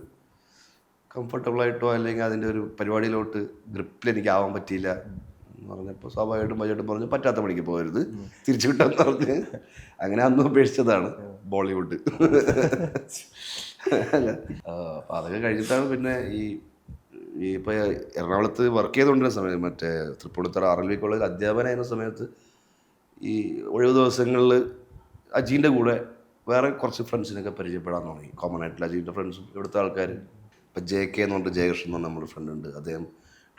കംഫർട്ടബിളായിട്ടോ അല്ലെങ്കിൽ അതിന്റെ ഒരു പരിപാടിയിലോട്ട് ഗ്രിപ്പിൽ എനിക്ക് ആവാൻ പറ്റിയില്ല. എന്ന് പറഞ്ഞപ്പോൾ സ്വാഭാവികമായിട്ടും ബജറ്റും പറഞ്ഞു പറ്റാത്ത പണിക്ക് പോകരുത് തിരിച്ചു കിട്ടാന്ന് പറഞ്ഞ്. അങ്ങനെ അന്ന് ഉപേക്ഷിച്ചതാണ് ബോളിവുഡ്. അപ്പം അതൊക്കെ കഴിഞ്ഞിട്ടാണ് പിന്നെ ഈ ഈ ഇപ്പോൾ എറണാകുളത്ത് വർക്ക് ചെയ്തുകൊണ്ടിരുന്ന സമയത്ത് മറ്റേ തൃപ്പൂണിത്തറ ആർ എൽ വി കോളേജിൽ അധ്യാപകനായിരുന്ന സമയത്ത് ഈ ഒഴിവ് ദിവസങ്ങളിൽ അജീന്റെ കൂടെ വേറെ കുറച്ച് ഫ്രണ്ട്സിനൊക്കെ പരിചയപ്പെടാൻ തുടങ്ങി. കോമൺ ആയിട്ടുള്ള അജീന്റെ ഫ്രണ്ട്സും ഇവിടുത്തെ ആൾക്കാർ ഇപ്പം ജെ കെ എന്ന് പറഞ്ഞിട്ട് ജയകൃഷ്ണൻ എന്ന് പറഞ്ഞ നമ്മുടെ ഫ്രണ്ട് ഉണ്ട്. അദ്ദേഹം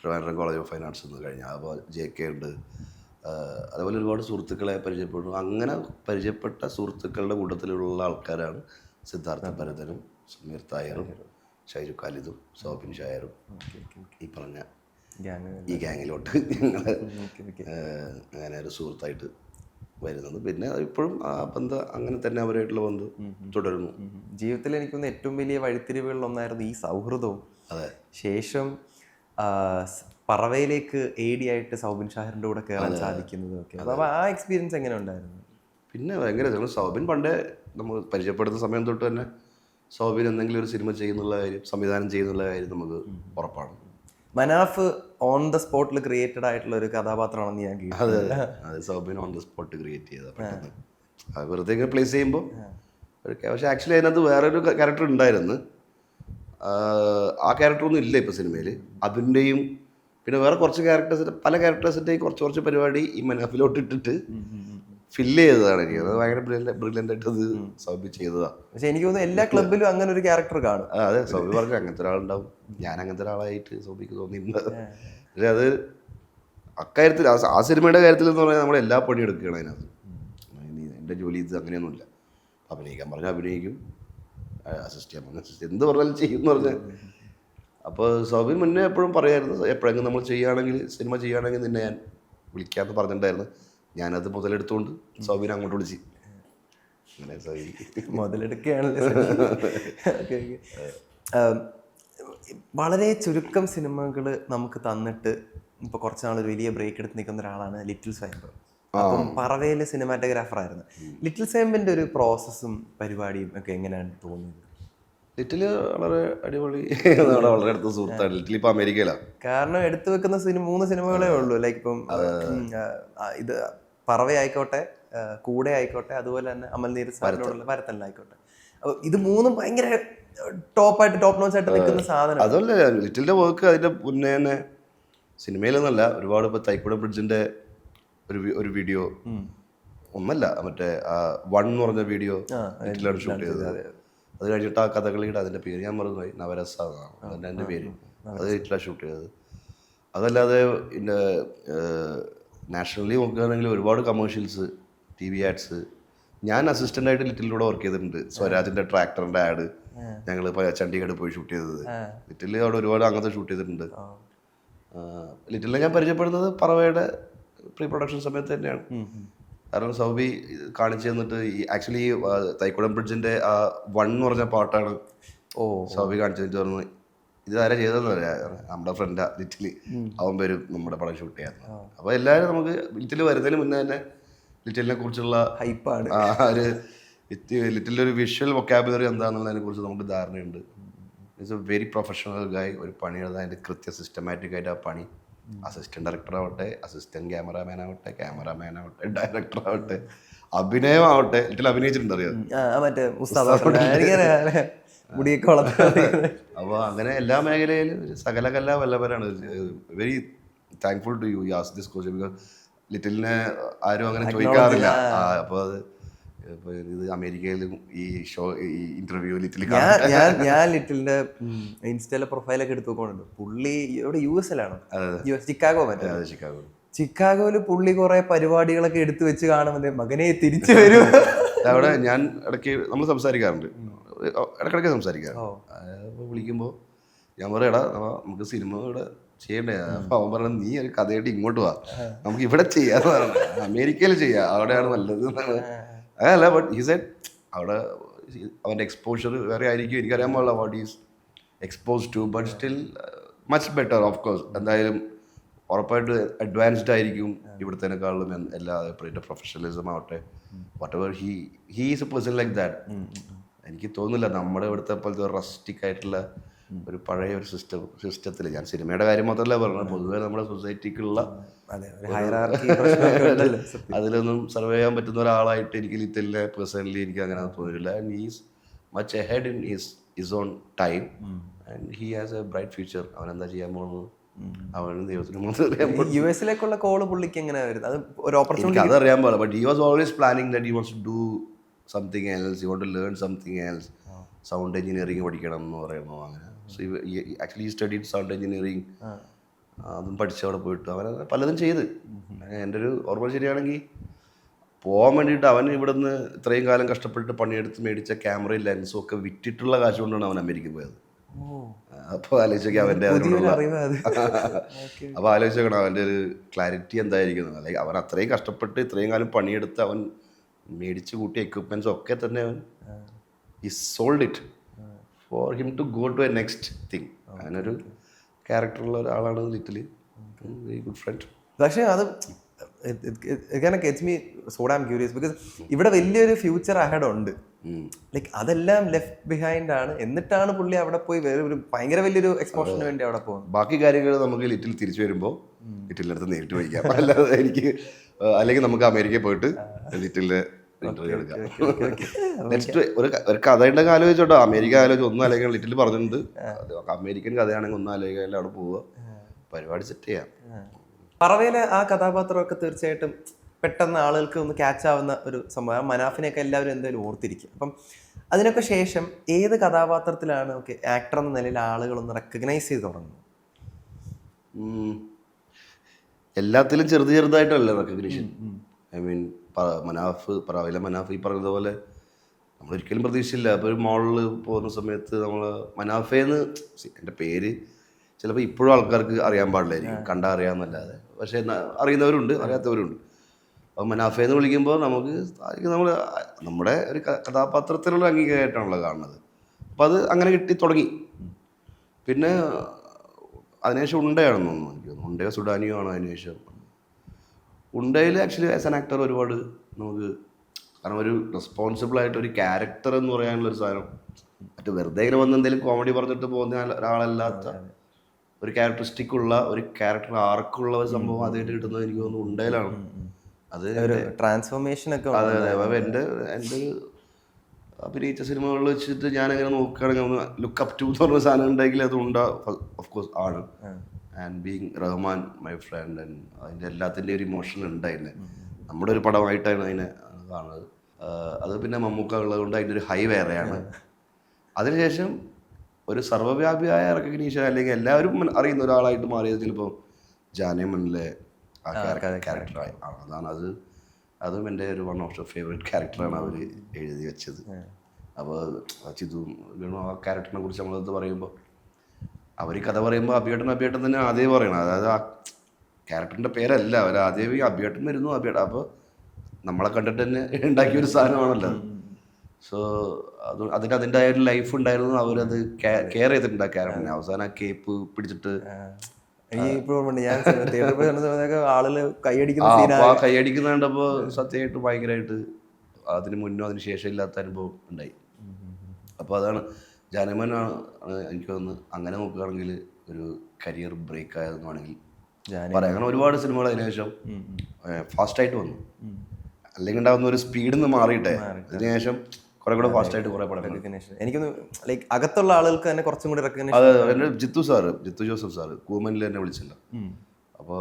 Trivandrum college of fine arts എന്ന് കഴിഞ്ഞ. അപ്പോൾ ജെ കെ ഉണ്ട്. അതുപോലെ ഒരുപാട് സുഹൃത്തുക്കളെ പരിചയപ്പെട്ടു. അങ്ങനെ പരിചയപ്പെട്ട സുഹൃത്തുക്കളുടെ കൂട്ടത്തിലുള്ള ആൾക്കാരാണ് സിദ്ധാർത്ഥ ഭരതനും സമീർ തായറും ഷൈരു ഖാലിദും സോബിൻ ഷായറും. ഈ പറഞ്ഞ ഈ ഗാങ്ങിലോട്ട് ഞങ്ങൾ അങ്ങനെ ഒരു സുഹൃത്തായിട്ട് വരുന്നത്. പിന്നെ ഇപ്പോഴും ആ ബന്ധം അങ്ങനെ തന്നെ അവരായിട്ടുള്ള ബന്ധം തുടരുന്നു. ജീവിതത്തിൽ എനിക്കൊന്ന് ഏറ്റവും വലിയ വഴിത്തിരിവുകളിൽ ഒന്നായിരുന്നു ഈ സൗഹൃദവും. അതെ. ശേഷം പറവയിലേക്ക് എ ഡി ആയിട്ട് സൗബിൻ ഷാഹിറിന്റെ കൂടെ കയറാൻ സാധിക്കുന്നതും ഒക്കെ. അപ്പോൾ ആ എക്സ്പീരിയൻസ് എങ്ങനെ ഉണ്ടായിരുന്നു? പിന്നെ ഭയങ്കര ഞങ്ങൾ സൗബിൻ പണ്ടേ നമ്മൾ പരിചയപ്പെടുന്ന സമയം തൊട്ട് തന്നെ സൗബിൻ എന്തെങ്കിലും ഒരു സിനിമ ചെയ്യുന്നുള്ള കാര്യം സംവിധാനം ചെയ്യുന്നുള്ള കാര്യം നമുക്ക് ഉറപ്പാണ്. മനാഫ് ഓൺ ദ സ്പോട്ടിൽ ക്രിയേറ്റഡ് ആയിട്ടുള്ള ഒരു കഥാപാത്രമാണെന്ന് ഞാൻ കേട്ടത് അതെ Soubin on the spot create ചെയ്ത പെട്ടെന്ന്. വെറുതെ പ്ലേസ് ചെയ്യുമ്പോൾ പക്ഷെ ആക്ച്വലി അതിനകത്ത് വേറൊരു ക്യാരക്ടർ ഉണ്ടായിരുന്നു. ആ ക്യാരക്ടറൊന്നും ഇല്ല ഇപ്പോൾ സിനിമയിൽ അതിന്റെയും പിന്നെ വേറെ കുറച്ച് ക്യാരക്ടേഴ്സിന്റെ പല ക്യാരക്ടേഴ്സിന്റെയും കുറച്ച് കുറച്ച് പരിപാടി ഈ മനാഫിലോട്ട് ഇട്ടിട്ട് ഫില്ല് ചെയ്തതാണ് എനിക്ക് അത് ഭയങ്കര ബ്രില്യന്റ് ആയിട്ട് അത് സൗബി ചെയ്തതാണ് പക്ഷെ എനിക്ക് തോന്നുന്നു എല്ലാ ക്ലബിലും അങ്ങനെ ഒരു ക്യാരക്ടർ കാണും. അതെ സൗബി പറഞ്ഞു അങ്ങനത്തെ ഒരാളുണ്ടാവും. ഞാൻ അങ്ങനത്തെ ഒരാളായിട്ട് സൗബിക്ക് തോന്നിയിട്ടുണ്ട് പക്ഷെ അത് അക്കാര്യത്തിൽ ആ സിനിമയുടെ കാര്യത്തിൽ എന്ന് പറഞ്ഞാൽ നമ്മൾ എല്ലാ പണിയും എടുക്കുകയാണ് അതിനകത്ത്. എന്റെ ജോലി ഇത് അങ്ങനെയൊന്നുമില്ല. അഭിനയിക്കാൻ പറഞ്ഞാൽ അഭിനയിക്കും. അസിസ്റ്റ് ചെയ്യാൻ പറഞ്ഞു. അസിസ്റ്റ് എന്ത് പറഞ്ഞാലും ചെയ്യും എന്ന് പറഞ്ഞാൽ അപ്പോൾ സൗബിൻ മുന്നേ എപ്പോഴും പറയായിരുന്നു എപ്പോഴെങ്കിലും നമ്മൾ ചെയ്യുകയാണെങ്കിൽ സിനിമ ചെയ്യുകയാണെങ്കിൽ നിന്നെ ഞാൻ വിളിക്കാമെന്ന് പറഞ്ഞിട്ടുണ്ടായിരുന്നു. ഞാനത് മുതലെടുത്തുകൊണ്ട് സൗബിൻ അങ്ങോട്ട് വിളിച്ച്. അങ്ങനെ സൗബിൻ മുതലെടുക്കുകയാണല്ലേ വളരെ ചുരുക്കം സിനിമകൾ നമുക്ക് തന്നിട്ട് ഇപ്പോൾ കുറച്ച് നാൾ വലിയ ബ്രേക്ക് എടുത്ത് നിൽക്കുന്ന ഒരാളാണ് ലിറ്റിൽ സ്വയംബർ അപ്പം പറവയിലെ സിനിമാറ്റോഗ്രാഫർ ആയിരുന്നു ലിറ്റിൽ സേമ്പിന്റെ ഒരു പ്രോസസ്സും പരിപാടിയും ഒക്കെ എങ്ങനെയാണ് തോന്നിയത്? ലിറ്റിൽ വളരെ അടിപൊളി നമ്മുടെ വളരെ അടുത്ത സുഹൃത്താണ്. ലിറ്റിൽ ഇപ്പൊ അമേരിക്കയിലാണ് കാരണം എടുത്തു വെക്കുന്ന സിനിമ മൂന്ന് സിനിമകളേ ഉള്ളൂ. ലൈക്ക് ഇപ്പം ഇത് പറവ ആയിക്കോട്ടെ കൂടെ ആയിക്കോട്ടെ അതുപോലെ തന്നെ അമൽ നീര് സാറിനോടുള്ള വരത്തലായിക്കോട്ടെ അപ്പൊ ഇത് മൂന്നും ഭയങ്കര ടോപ്പായിട്ട് ടോപ്പ് നോച്ച് ആയിട്ട് നിൽക്കുന്ന സാധനം അതല്ല ലിറ്റിലിന്റെ വർക്ക് അതിന്റെ മുന്നേ തന്നെ സിനിമയിലൊന്നല്ല ഒരുപാട് ഇപ്പൊ തൈക്കുട ബ്രിഡ്ജിന്റെ ഒരു ഒരു വീഡിയോ ഒന്നല്ല മറ്റേ വൺ എന്ന് പറഞ്ഞ വീഡിയോ വീട്ടിലാണ് ഷൂട്ട് ചെയ്തത്. അത് കഴിഞ്ഞിട്ട് ആ കഥകളിയുടെ അതിന്റെ പേര് ഞാൻ മറന്നുപോയി നവരസ എന്നാണ്. അതിന്റെ എന്റെ പേര്. അത് വീട്ടിലാണ് ഷൂട്ട് ചെയ്തത്. അതല്ലാതെ എന്റെ നാഷണലി നോക്കുകയാണെങ്കിൽ ഒരുപാട് കമേഴ്ഷ്യൽസ് ടി വി ആഡ്സ് ഞാൻ അസിസ്റ്റന്റ് ആയിട്ട് ലിറ്റിലൂടെ വർക്ക് ചെയ്തിട്ടുണ്ട്. സ്വരാജിന്റെ ട്രാക്ടറിന്റെ ആഡ് ഞങ്ങൾ ചണ്ഡീഗഡ് പോയി ഷൂട്ട് ചെയ്തത്. ലിറ്റിൽ അവിടെ ഒരുപാട് അങ്ങനത്തെ ഷൂട്ട് ചെയ്തിട്ടുണ്ട്. ലിറ്റിലെ ഞാൻ പരിചയപ്പെടുന്നത് പറവയുടെ പ്രീ പ്രൊഡക്ഷൻ സമയത്ത് തന്നെയാണ്. കാരണം സൗബി കാണിച്ചു തന്നിട്ട് ഈ ആക്ച്വലി തൈക്കുടം ബ്രിഡ്ജിന്റെ ആ വൺ എന്ന് പറഞ്ഞ പാട്ടാണ് ഓ. സൗബി കാണിച്ചു തന്നിട്ട് പറഞ്ഞു ഇത് ആരാ ചെയ്തതെന്ന് പറയാം നമ്മുടെ ഫ്രണ്ടാ ലിറ്റിൽ അവൻ വരും നമ്മുടെ പടം ഷൂട്ട് ചെയ്യാൻ അപ്പോൾ എല്ലാവരും നമുക്ക് ലിറ്റിൽ വരുന്നതിന് മുന്നേ തന്നെ ലിറ്റിലിനെ കുറിച്ചുള്ള ഹൈപ്പാണ് ആ ഒരു ഒരു വിഷ്വൽ വൊക്കാബുലറി എന്താണെന്നുള്ളതിനെ കുറിച്ച് നമുക്ക് ധാരണയുണ്ട്. ഇറ്റ്സ് എ വെരി പ്രൊഫഷണൽ ഗായ് ഒരു പണിയുള്ളത് അതിന്റെ കൃത്യ സിസ്റ്റമാറ്റിക് ആയിട്ട് ആ പണി അസിസ്റ്റന്റ് ഡയറക്ടർ ആവട്ടെ അസിസ്റ്റന്റ് ക്യാമറാമാൻ ആവട്ടെ ക്യാമറാമാൻ ആവട്ടെ ഡയറക്ടർ ആവട്ടെ അഭിനയം ആവട്ടെ ഇതിൽ അഭിനയിച്ചിട്ടുണ്ട് അറിയാം? മറ്റേ അപ്പോൾ അങ്ങനെ എല്ലാ മേഖലയിലും സകല കല വല്ലവരാണ് very thankful to you as this question because ലിറ്റിലിനെ ആരും അങ്ങനെ ചോദിക്കാറില്ല. അപ്പോൾ അത് ഇത് അമേരിക്കയിലും ഈ ഷോ ഈ ഇന്റർവ്യൂ ലിറ്റിൽ ഞാൻ ഞാൻ ഞാൻ ലിറ്റിലിന്റെ ഇൻസ്റ്റയിലെ പ്രൊഫൈലൊക്കെ എടുത്ത് നോക്കുന്നുണ്ട്. പുള്ളി ഇവിടെ യു എസിലാണ് യു എസ് ചിക്കാഗോ മറ്റേ. ചിക്കാഗോ ചിക്കാഗോയിൽ പുള്ളി കുറെ പരിപാടികളൊക്കെ എടുത്തു വെച്ച് കാണുമ്പോൾ മകനെ തിരിച്ചു വരും. അവിടെ ഞാൻ ഇടയ്ക്ക് നമ്മൾ സംസാരിക്കാറുണ്ട്. ഇടയ്ക്കിടയ്ക്ക് സംസാരിക്കാറുണ്ട് വിളിക്കുമ്പോൾ ഞാൻ പറയാം എടാ നമുക്ക് സിനിമ ഇവിടെ ചെയ്യണ്ടേ? അപ്പൊ അവൻ പറഞ്ഞു നീ ഒരു കഥയായിട്ട് ഇങ്ങോട്ട് വാ. നമുക്ക് ഇവിടെ ചെയ്യാന്ന് പറഞ്ഞു. അമേരിക്കയിൽ ചെയ്യാം. അവിടെയാണ് നല്ലത്. എന്നാണ് അതല്ല ബട്ട് ഹി സെറ്റ് അവിടെ അവന്റെ എക്സ്പോഷർ വേറെ ആയിരിക്കും. എനിക്കറിയാൻ പാടില്ല what is expose to but still much better of course എന്തായാലും ഉറപ്പായിട്ട് അഡ്വാൻസ്ഡ് ആയിരിക്കും ഇവിടുത്തേക്കാളും എല്ലാ എല്ലാ പ്രൊഫഷണലിസം ആവട്ടെ. Whatever he he is a person like that എനിക്ക് തോന്നുന്നില്ല നമ്മുടെ ഇവിടുത്തെ പോലത്തെ റസ്റ്റിക് ആയിട്ടുള്ള ഒരു പഴയ ഒരു സിസ്റ്റം സിസ്റ്റത്തിൽ ഞാൻ സിനിമയുടെ കാര്യം മാത്രമല്ല പറഞ്ഞത്. പൊതുവെ നമ്മുടെ സൊസൈറ്റിക്കുള്ള അതിലൊന്നും സർവേ ചെയ്യാൻ പറ്റുന്ന ഒരാളായിട്ട് എനിക്ക് ലിറ്റലിനെ പേഴ്സണലി എനിക്ക് അങ്ങനെ തോന്നിയില്ല and he's much ahead in his is on time and he has a bright future അവൻ എന്താ ചെയ്യാൻ പോകുന്നത്? അവന് ദൈവത്തിന് അറിയാൻ യു എസിലേക്കുള്ള കോൾ പുള്ളിക്ക് എങ്ങനെ വരുന്നത്? അത് ഒരു ഓപ്പർച്യൂണിറ്റി അതറിയാൻ പാടില്ല. But he was always planning that he wants to do something else you want to learn something else sound engineering പഠിക്കണം എന്ന് പറയുന്നു. അങ്ങനെ so actually studied sound engineering അതും പഠിച്ച് അവിടെ പോയിട്ട്. അവൻ പലതും ചെയ്ത്. എന്റെ ഒരു ഓർമ്മ ശരിയാണെങ്കിൽ പോകാൻ വേണ്ടിയിട്ട് അവൻ ഇവിടുന്ന് ഇത്രയും കാലം കഷ്ടപ്പെട്ട് പണിയെടുത്ത് മേടിച്ച ക്യാമറയും ലെൻസും ഒക്കെ വിറ്റിട്ടുള്ള കാശ് കൊണ്ടാണ് അവൻ അമേരിക്കയിൽ പോയത്. അപ്പോൾ ആലോചിച്ചൊക്കെ അവന്റെ അതിനുള്ള അപ്പോൾ ആലോചിച്ചോക്കണം അവന്റെ ഒരു ക്ലാരിറ്റി എന്തായിരിക്കും അല്ലെങ്കിൽ അവൻ അത്രയും കഷ്ടപ്പെട്ട് ഇത്രയും കാലം പണിയെടുത്ത് അവൻ മേടിച്ച് കൂട്ടിയ എക്യുപ്മെന്റ്സ് ഒക്കെ തന്നെ അവൻ ഈ sold it for him to go to a next thing അങ്ങനൊരു ക്യാരക്ടറുള്ള ഒരാളാണ് ലിറ്റിൽ വെരി ഗുഡ് ഫ്രണ്ട് പക്ഷേ അത് gets me so damn curious because ഇവിടെ വലിയൊരു ഫ്യൂച്ചർ അഹഡ് ഉണ്ട്. ലൈക്ക് അതെല്ലാം ലെഫ്റ്റ് ബിഹൈൻഡ് ആണ്. എന്നിട്ടാണ് പുള്ളി അവിടെ പോയി വേറെ ഒരു ഭയങ്കര വലിയൊരു എക്സ്പോഷന് വേണ്ടി അവിടെ പോകുന്നത്. ബാക്കി കാര്യങ്ങൾ നമുക്ക് ലിറ്റിൽ തിരിച്ചു വരുമ്പോൾ ലിറ്റിലിന്റെ അടുത്ത് നേരിട്ട് വയ്ക്കാം. അല്ലാതെ എനിക്ക് അല്ലെങ്കിൽ നമുക്ക് അമേരിക്കയിൽ പോയിട്ട് ലിറ്റിലിന്റെ ഇന്റർവ്യൂ എടുക്കാം. നെക്സ്റ്റ് ഒരു കഥയുടെ കാലം വെച്ചോട്ടോ അമേരിക്ക ആലോചിച്ച് ഒന്നും അല്ലെങ്കിൽ ലിറ്റിൽ പറഞ്ഞിട്ടുണ്ട്. അമേരിക്കൻ കഥയാണെങ്കിൽ ഒന്നും അല്ലെങ്കിൽ അവിടെ പോവുക. പരിപാടി സെറ്റ് ചെയ്യാം. പറവയിലെ ആ കഥാപാത്രമൊക്കെ തീർച്ചയായിട്ടും പെട്ടെന്ന് ആളുകൾക്ക് ഒന്ന് ക്യാച്ച് ആവുന്ന ഒരു സംഭവം. മനാഫിനെയൊക്കെ എല്ലാവരും എന്തായാലും ഓർത്തിരിക്കും. അപ്പം അതിനൊക്കെ ശേഷം ഏത് കഥാപാത്രത്തിലാണ് ഓക്കെ ആക്ടർ എന്ന നിലയിൽ ആളുകൾ ഒന്ന് റെക്കഗ്നൈസ് ചെയ്ത് തുടങ്ങുന്നത്? എല്ലാത്തിലും ചെറുത് ചെറുതായിട്ടല്ല റെക്കഗ്നീഷൻ ഐ മീൻ മനാഫ് പറവിലെ മനാഫ് ഈ പറയുന്നത് പോലെ നമ്മൾ ഒരിക്കലും പ്രതീക്ഷിച്ചില്ല. അപ്പോൾ ഒരു മോളിൽ പോകുന്ന സമയത്ത് നമ്മൾ മനാഫേന്ന് എന്റെ പേര് ചിലപ്പോൾ ഇപ്പോഴും ആൾക്കാർക്ക് അറിയാൻ പാടില്ലായിരിക്കും. കണ്ടാൽ അറിയാമെന്നല്ലാതെ പക്ഷേ അറിയുന്നവരുണ്ട് അറിയാത്തവരുണ്ട്. അപ്പോൾ മനാഫേന്ന് വിളിക്കുമ്പോൾ നമുക്ക് നമ്മൾ നമ്മുടെ ഒരു കഥാപാത്രത്തിലുള്ള അംഗീകാരമായിട്ടാണല്ലോ കാണുന്നത്. അപ്പോൾ അത് അങ്ങനെ കിട്ടി തുടങ്ങി. പിന്നെ അതിനുശേഷം ഉണ്ടയാണെന്ന് തോന്നുന്നു എനിക്ക് തോന്നുന്നു. ഉണ്ടയോ സുഡാനിയോ ആണ് അതിനുശേഷം? ഉണ്ടയിൽ ആക്ച്വലി ആസ് ആൻ ആക്ടർ ഒരുപാട് നമുക്ക് കാരണം ഒരു റെസ്പോൺസിബിൾ ആയിട്ട് ഒരു ക്യാരക്ടർ എന്ന് പറയാനുള്ള ഒരു സാധനം. മറ്റേ വെറുതെ ഇങ്ങനെ വന്ന് എന്തെങ്കിലും കോമഡി പറഞ്ഞിട്ട് പോകുന്ന ഒരാളല്ലാത്ത ഒരു ക്യാരക്ടറിസ്റ്റിക് ഉള്ള ഒരു ക്യാരക്ടർ ആർക്കുള്ള ഒരു സംഭവം ആദ്യമായിട്ട് കിട്ടുന്നത് എനിക്ക് തോന്നുന്നു ഉണ്ടയിലാണ്. അത് ഒരു ട്രാൻസ്ഫോർമേഷൻ ഒക്കെ അതെ അതെ. അപ്പം എന്റെ എന്റെ അഭിനയിച്ച സിനിമകളിൽ വെച്ചിട്ട് ഞാൻ അങ്ങനെ നോക്കുകയാണെങ്കിൽ ലുക്ക് അപ് ടു എന്ന് പറഞ്ഞ സാധനം ഉണ്ടെങ്കിൽ അത് ഉണ്ടാ ഓഫ് കോഴ്സ് ആണ്. And being Rahman my friend and അതിന്റെ എല്ലാത്തിന്റെ ഒരു ഇമോഷൻ ഉണ്ട് അതിന് നമ്മുടെ ഒരു പടമായിട്ടാണ് അതിനെ കാണുന്നത്. അത് പിന്നെ മമ്മൂക്ക ഉള്ളത് കൊണ്ട് അതിന്റെ ഒരു ഹൈ വേറെയാണ്. അതിനുശേഷം ഒരു സർവവ്യാപിയായ റെക്കഗ്നീഷൻ അല്ലെങ്കിൽ എല്ലാവരും അറിയുന്ന ഒരാളായിട്ട് മാറിയത് ചിലപ്പോൾ ജാനേമണിലെ ആ ക്യാരക്ടറായി അതാണ് അത്. അതും എന്റെ ഒരു വൺ ഓഫ് ദ ഫേവറേറ്റ് ക്യാരക്ടറാണ് അവർ എഴുതി വെച്ചത്. അപ്പോൾ ചിതു ആ ക്യാരക്ടറിനെ കുറിച്ച് നമ്മളത് പറയുമ്പോൾ അവർ ഈ കഥ പറയുമ്പോൾ അഭിയേട്ടൻ അഭിയേട്ടൻ തന്നെ ആദ്യം പറയണം. അതായത് ആ ക്യാരക്ടറിന്റെ പേരല്ല. അവർ ആദ്യം ഈ അഭിയേട്ടൻ വരുന്നു അഭിയേട്ടൻ. അപ്പോൾ നമ്മളെ കണ്ടിട്ട് തന്നെ ഉണ്ടാക്കിയ ഒരു സാധനമാണല്ലോ. സോ അത് അതിന് അതിന്റെ ഒരു ലൈഫ് ഉണ്ടായിരുന്നു. അവരത് കെയർ ചെയ്തിട്ടുണ്ട് ആ ക്യാരക്ടറിനെ അവസാനം ആ കേപ്പ് പിടിച്ചിട്ട് എനിക്ക് ഇപ്പോഴും ഞാൻ തിയേറ്ററിൽ പോയി കണ്ട സമയത്തൊക്കെ ആളുകൾ കൈയടിക്കുന്ന കൈയടിക്കുന്ന കണ്ടപ്പോൾ സത്യമായിട്ട് ഭയങ്കരമായിട്ട് അതിന് മുന്നോ അതിന് ശേഷം ഇല്ലാത്ത അനുഭവം ഉണ്ടായി. അപ്പോൾ അതാണ് ജാനമൻ ആണ് എനിക്ക് തോന്നുന്നു അങ്ങനെ നോക്കുകയാണെങ്കിൽ ഒരു കരിയർ ബ്രേക്ക് ആയതെന്ന് വേണമെങ്കിൽ. പറയാം. അങ്ങനെ ഒരുപാട് സിനിമകൾ അതിനുശേഷം ഫാസ്റ്റായിട്ട് വന്നു. അല്ലെങ്കിൽ ഉണ്ടാകുന്ന ഒരു സ്പീഡിൽ നിന്ന് മാറിയിട്ടെ. അതിനുശേഷം കുറെ കൂടെ ഫാസ്റ്റായിട്ട് കുറെ പടം എനിക്കൊന്ന് ലൈക്ക് അകത്തുള്ള ആളുകൾക്ക് തന്നെ കുറച്ചും കൂടി അതെ എന്റെ ജിത്തു സാറ് ജിത്തു ജോസഫ് സാറ് കൂമനിൽ എന്നെ വിളിച്ചില്ല അപ്പോൾ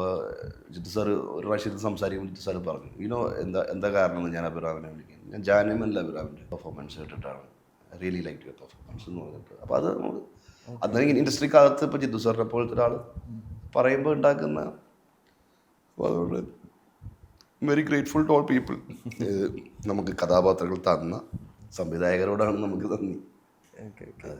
ജിത്തു സാറ് ഒരു പ്രാവശ്യത്തിൽ സംസാരിക്കുമ്പോൾ ജിത്തു സാറ് പറഞ്ഞു ഇനോ എന്താ എന്താ കാരണം ഞാൻ അഭിറാമിനെ വിളിക്കുന്നത് ഞാൻ ജാനുമല്ല അഭിറാമിന്റെ പെർഫോമൻസ് കേട്ടിട്ടാണ്. റിയലി ലൈക്ക് യുവർ പെർഫോമൻസ് എന്ന് പറഞ്ഞിട്ട്. അപ്പോൾ അത് നമുക്ക് അന്നേരം ഇൻഡസ്ട്രിക്കകത്ത് ഇപ്പോൾ ജിദ്ദു സാറിനെ പോലത്തെ ഒരാൾ പറയുമ്പോൾ ഉണ്ടാക്കുന്ന അപ്പോൾ അതുകൊണ്ട് very grateful to all people നമുക്ക് കഥാപാത്രങ്ങൾ തന്ന സംവിധായകരോടാണ് നമുക്ക് നന്ദി. Okay okay